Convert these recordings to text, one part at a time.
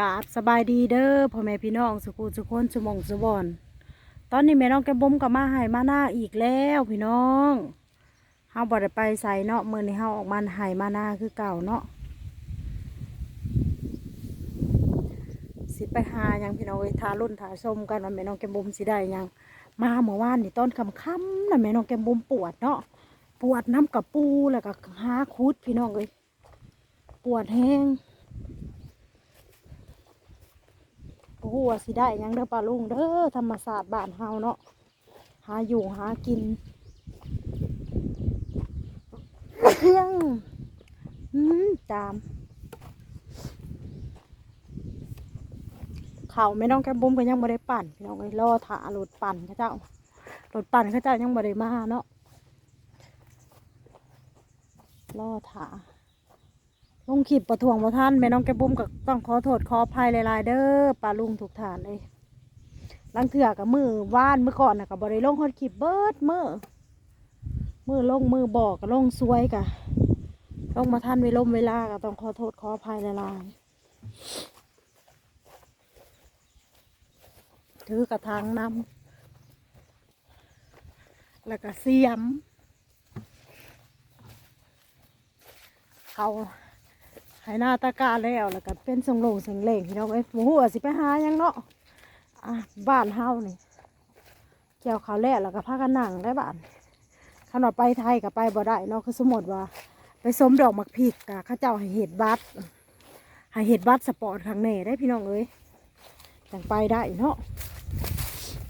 กราบสบายดีเด้อพ่อแม่พี่น้องสุขุสุคนสุมองสุบอนตอนนี้แม่น้องแกมบุ้มกับมาให้มาหน้าอีกแล้วพี่น้องเฮาบ่ได้ไปใส่เนาะมื้อนี้เฮาออกมาให้มาหน้าคือเก่าเนาะสิไปหาหยังพี่น้องเอ้ยทารุ่นทาชมกันว่าแม่น้องแกมบุ้มสิได้หยังมาเมื่อวานนี่ตอนค่ำๆน่ะแม่น้องแกมบุ้มปวดเนาะปวดน้ำกับปูแล้วก็หาคุดพี่น้องเอ้ยปวดแห้ง โอ้โหว่าสิได้หยังเด้อปลาลุงเด้อธรรมศาสตร์บ้านเฮาเนาะหาอยู่หากินเพียงอืมตามเขาไม่ต้องแกบุ้มก็ยังบ่ได้ปั่นพี่น้องเอ้ยรอถ่ารถปั่นเขาเจ้ารถปั่นเขาเจ้ายังบ่ได้มาเนาะรอถ่า ลงขีบประทวงประท่านแม่น้องแกบุ้มก็ต้องขอโทษขออภัยหลายๆเด้อปลาลุงถูกฐานเลยลังเถื่อกับมือว่านเมื่อก่อนน่ะกับบริลงฮอดขีบเบิดมือมือลงมือบอกกับลงซวยกะลงมาท่านเวลมเวลาก็ต้องขอโทษขออภัยหลายๆถือกระถางนำแล้วก็เสียมเขา ให้หน้าตากาแล้วแล้วก็เป็นทรงโลงสงเล่งพี่น้องเอ้ยหมูหัวสิไปหายังเนาะอะบ้านเฮานี่เกี่ยวเขาแล้วแล้วก็พากันนั่งได้บ้านขนมไปไทยก็ไปบ่ได้เนาะคือสมมติว่า ไปสมดอกมักพริกกะเข้าเจ้าให้เห็ดบัตรให้เห็ดบัตรสปอร์ตข้างในได้พี่น้องเอ้ยจังไปได้เนาะ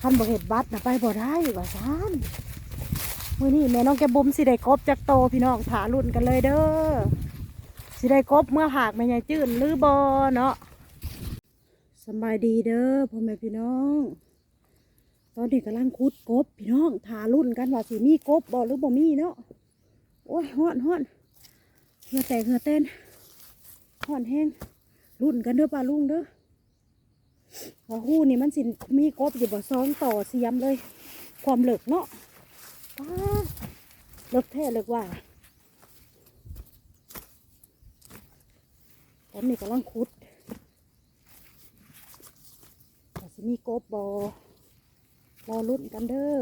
คันบ่เห็ดบัตรนะไปบ่ได้ว่าซานมื้อนี้แม่น้องแกบุมสิได้กบจากโตพี่น้องถารุ่นกันเลยเด้อ สิได้กบเมื่อหากแม่ยายจื้นหรือบอเนาะสบายดีเด้อพ่อแม่พี่น้อง ตอนนี้กำลังคุดกบพี่น้องถารุ่นกันว่าสิมีกบบอหรือบ่มีเนาะโอ้ยฮ้อนฮ้อนเหงือแตกเหงือเต้นฮ้อนแห้งรุ่นกันเด้อป้าลุงเด้อว่าหู้นี่มันสิมีกบอยู่บ่ซ้องต่อเสียมเลย ความเหลึกเนาะป้าเลิกแท้เลิกว่า ตอนนี้กำลังขุดแต่สิมีกบบอรอรุ่นกันเด้อ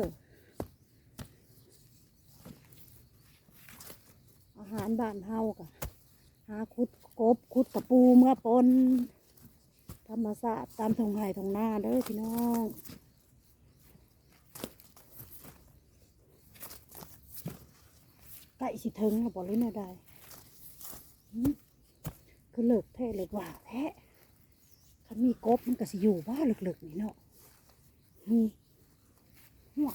อาหารบ้านเฮากะหาขุดกบขุดตะปูเมื่อปนธรรมศาสตร์ตามทงไห่ทงหน้าเด้อพี่น้องใกล้สิถึงแล้วบอกเลยนะได้ คือเลิกแท้เลิกว่าแท้คันมีกบมันก็สิอยู่บ้าเลิกๆนี่เนาะนี่หัว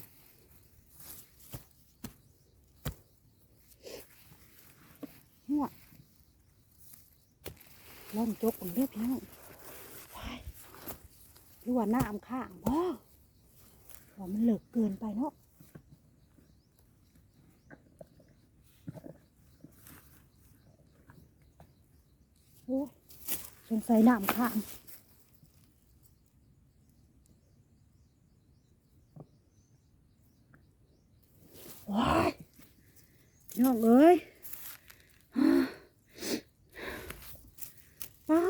หัวล่องจกผมเรียบร้อยไปหรือว่าหน้าอำข้างบ่ว่ามันเลิกเกินไปเนาะโอ้ย สงสัยหน้าอำข้างว้ายพี่น้องเอ้ยป้า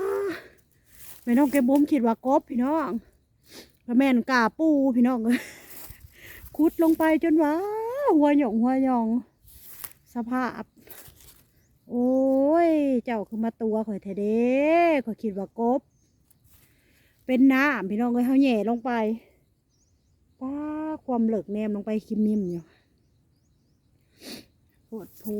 แม่น้องแกบุ้มคิดว่ากบพี่น้องก็แม่นกาปูพี่น้องเอ้ยขุดลงไปจนว่าหัวหยองหัวหยอง สภาพ โอ้ย เจ้าคือมาตัวข่อยเทเด้ข่อยคิดว่ากบ เป็นน้ำพี่น้องเอ้ยเขาแย่ลงไปป้าความเหลิกแนมลงไปคิมมิมอยู่ปวดพู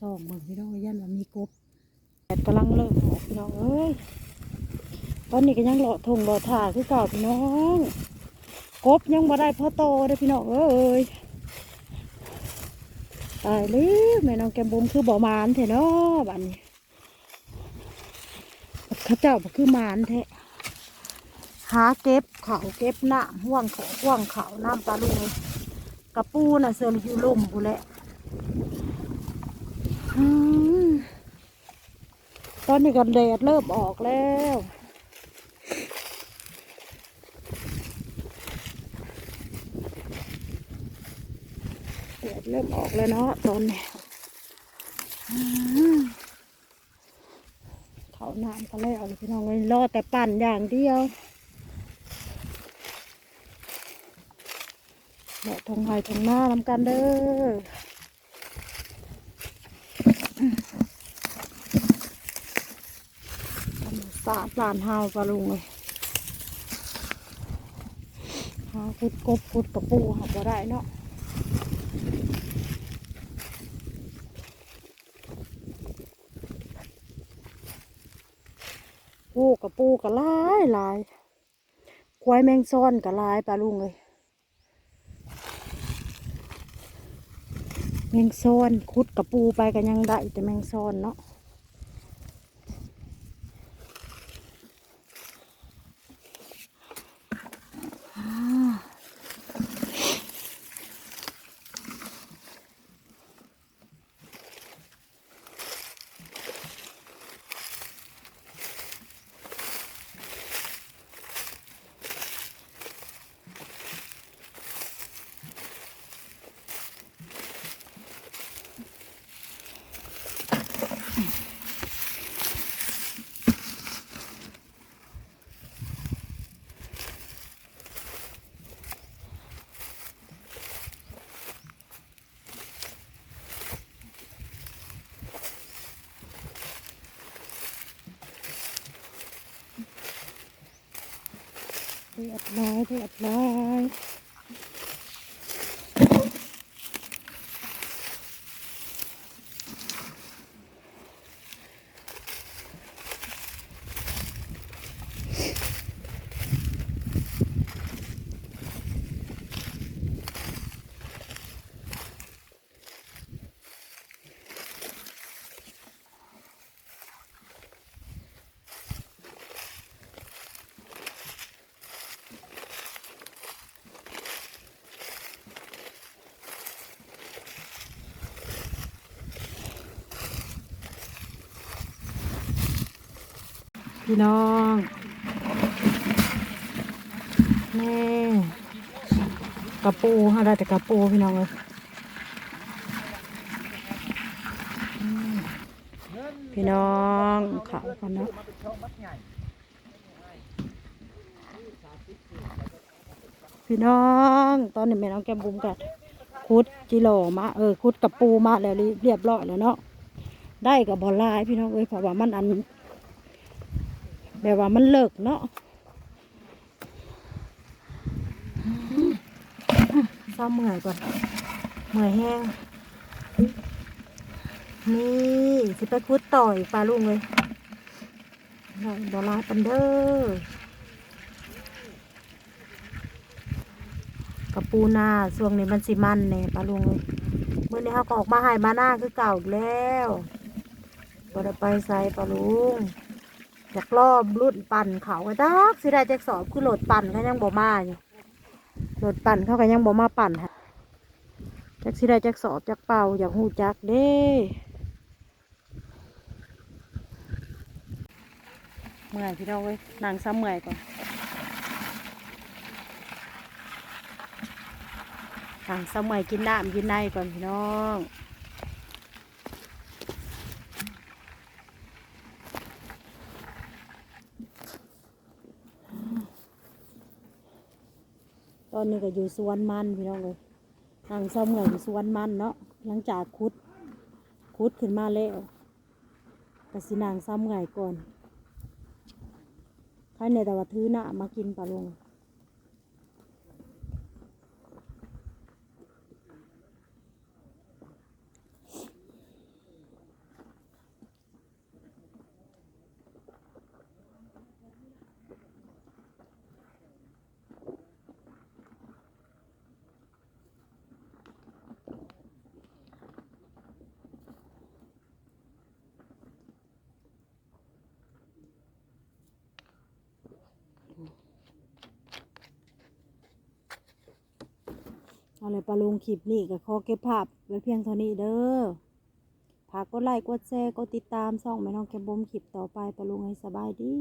สองเบิ่งพี่น้องยันว่ามีกบแดดกำลังเริ่มออกพี่น้องเอ้ย ตอนนี้ก็ยังเลาะทงเลาะถ่าคือเก่าพี่น้อง กบยังบ่ได้พ่อโตเลยพี่น้องเอ้ยตายเลยแม่น้องแกมบุมคือบ่มานเถอะเนาะบัดนี้ข้าเจ้าบ่คือมานแท้หาเก็บเขาเก็บหน้ำห่วงเขาห่วงเขาน้ำปลาลูกกระปูน่ะเสืออยู่ลมกูแหละตอนนี้กันแดดเริ่มออกแล้ว เริ่มออกแล้วเนาะตอนนี้เขาน้ำก็แล้วเลยพี่น้องเลยรอแต่ปั่นอย่างเดียวเนาะทงไห้ทงหน้านำกันเด้อสาดลานเฮาปลาลุงเลยหาพุดกบพุดกระปูหาบ่ได้เนาะ ปูกับปูกับลายลายควายแมงซ่อนกับลายปลาลุงเลยแมงซ่อนคุดกับปูไปกันยังได้แต่แมงซ่อนเนาะ เรีย พี่น้องแม่กระปูฮะได้แต่กระปูพี่น้องเลยพี่น้องเขากันเนาะพี่น้องตอนนี้แม่น้องแก้มบุ้มกัดคุดจิโลมาเออคุดกับปูมาแล้วเรียบร้อยแล้วเนาะได้กับบอลลายพี่น้องเอ้ยเพราะว่ามันอัน แบบว่ามันเลิกเนาะเศร้าเมื่อยก่อนเมื่อยแห้ง นี่สิไปคุดต่อยปลาลุงเลยดอลาปันเดอร์กับปูนาช่วงนี้มันสิมันเนี่ยปลาลุงเลยเมื่อนี้เขาก็ออกมาหายมาหน้าคือเก่าอีกแล้วบ่ได้ไปใส่ปลาลุง อยากรอบรุ่นปั่นเขาก็ดักสิได้จ็คสอบคือโหลดปั่นเขายังบ่มาอยู่โหลดปั่นเขาก็ยังบ่มาปั่นฮะจักสิได้แจ็คสอบจักเป่าอยากหูจักเด้เมื่อยพี่น้องเว้ยนางซ้ำเมื่อยก่อนนางซ้ำเมื่อยกินน้ำกินในก่อนพี่น้อง อนนี้ก็อยู่สวนมันพี่น้องเลยทางซ้อมไงอยู่สวนมันเนาะหลังจากคุด คุดขึ้นมาแล้วก็สินางซ้อมไงก่อนใครในแต่ว่าถือหน้ามากินปลาลง เอาเลยปลาลงคลิปนี่ก็ขอเก็บภาพไว้เพียงเท่านี้เด้อฝากกดไลค์กดแชร์กดติดตามส่องแม่น้องแคมบมคลิปต่อไปปลาลงให้สบายดี